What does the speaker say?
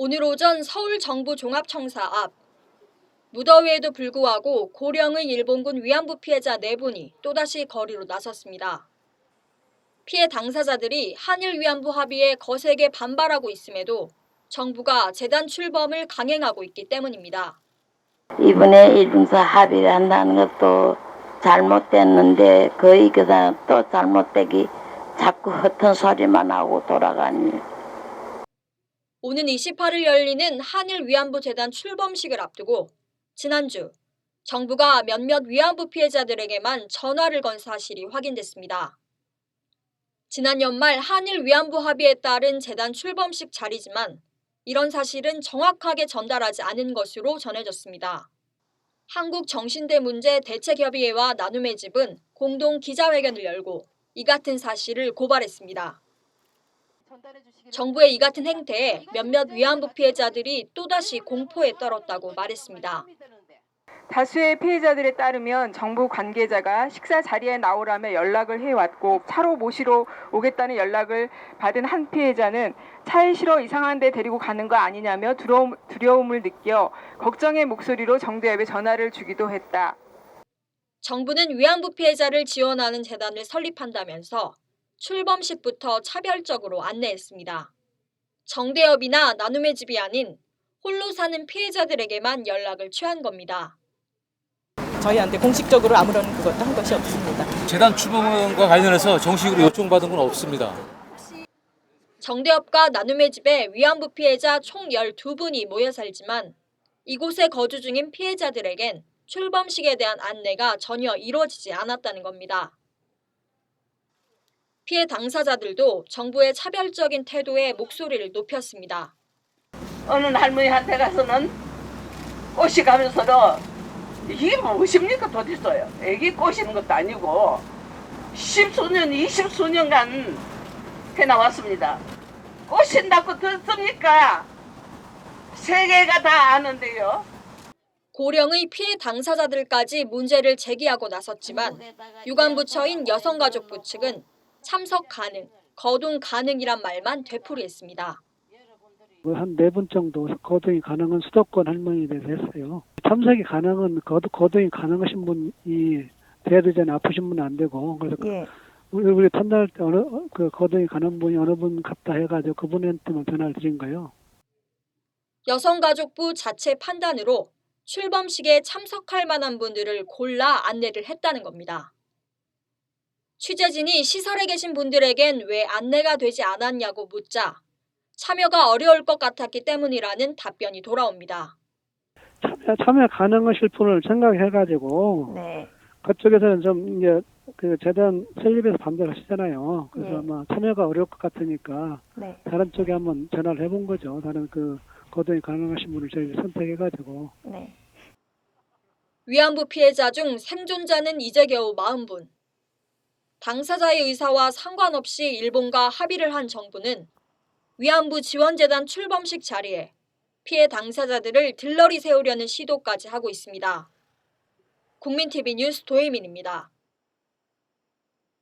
오늘 오전 서울 정부 종합청사 앞 무더위에도 불구하고 고령의 일본군 위안부 피해자 4분이 또다시 거리로 나섰습니다. 피해 당사자들이 한일 위안부 합의에 거세게 반발하고 있음에도 정부가 재단 출범을 강행하고 있기 때문입니다. 이번에 일본사 합의를 한다는 것도 잘못됐는데 거의 그다음 또 잘못되기 자꾸 헛된 소리만 하고 돌아가니 오는 28일 열리는 한일 위안부 재단 출범식을 앞두고 지난주 정부가 몇몇 위안부 피해자들에게만 전화를 건 사실이 확인됐습니다. 지난 연말 한일 위안부 합의에 따른 재단 출범식 자리지만 이런 사실은 정확하게 전달하지 않은 것으로 전해졌습니다. 한국정신대 문제 대책협의회와 나눔의 집은 공동 기자회견을 열고 이 같은 사실을 고발했습니다. 정부의 이 같은 행태에 몇몇 위안부 피해자들이 또다시 공포에 떨었다고 말했습니다. 다수의 피해자들에 따르면 정부 관계자가 식사 자리에 나오라며 연락을 해왔고 차로 모시러 오겠다는 연락을 받은 한 피해자는 차에 실어 이상한 데 데리고 가는 거 아니냐며 두려움, 두려움을 느껴 걱정의 목소리로 정대협에 전화를 주기도 했다. 정부는 위안부 피해자를 지원하는 재단을 설립한다면서 출범식부터 차별적으로 안내했습니다. 정대협이나 나눔의 집이 아닌 홀로 사는 피해자들에게만 연락을 취한 겁니다. 저희한테 공식적으로 아무런 그것도 한 것이 없습니다. 재단 출범과 관련해서 정식으로 요청받은 건 없습니다. 정대협과 나눔의 집에 위안부 피해자 총 12분이 모여 살지만 이곳에 거주 중인 피해자들에겐 출범식에 대한 안내가 전혀 이루어지지 않았다는 겁니다. 피해 당사자들도 정부의 차별적인 태도에 목소리를 높였습니다. 어느 할머니한테 가서는 꽃이 가면서도 이게 무엇입니까 도대체요? 애기 꼬시는 것도 아니고 십수년, 이십수년간 해 나왔습니다. 꼬신다고 듣습니까? 세계가 다 아는데요. 고령의 피해 당사자들까지 문제를 제기하고 나섰지만 유관부처인 여성가족부 측은 참석 가능, 거동 가능이란 말만 되풀이했습니다. 뭐한네 분 정도 거동이 가능한 수도권 할머니들에 했어요. 참석이 가능한 거동, 거동이 가능하신 분이 돼야 되잖아요. 아프신 분은 안 되고 그래서 예. 우리, 우리 판단할 때 어느 그 거동이 가능한 분이 어느 분 같다 해가지고 그분한테만 전화를 드린 거예요. 여성가족부 자체 판단으로 출범식에 참석할 만한 분들을 골라 안내를 했다는 겁니다. 취재진이 시설에 계신 분들에겐 왜 안내가 되지 않았냐고 묻자 참여가 어려울 것 같았기 때문이라는 답변이 돌아옵니다. 참여, 참여 가능하실 분을 생각해가지고 네. 그쪽에서는 좀 이제 그 재단 설립에서 반대를 하시잖아요. 그래서 네. 아마 참여가 어려울 것 같으니까 네. 다른 쪽에 한번 전화를 해본 거죠. 다른 그 거동이 가능하신 분을 저희 선택해가지고 네. 위안부 피해자 중 생존자는 이제 겨우 40분. 당사자의 의사와 상관없이 일본과 합의를 한 정부는 위안부 지원재단 출범식 자리에 피해 당사자들을 들러리 세우려는 시도까지 하고 있습니다. 국민TV 뉴스 도혜민입니다.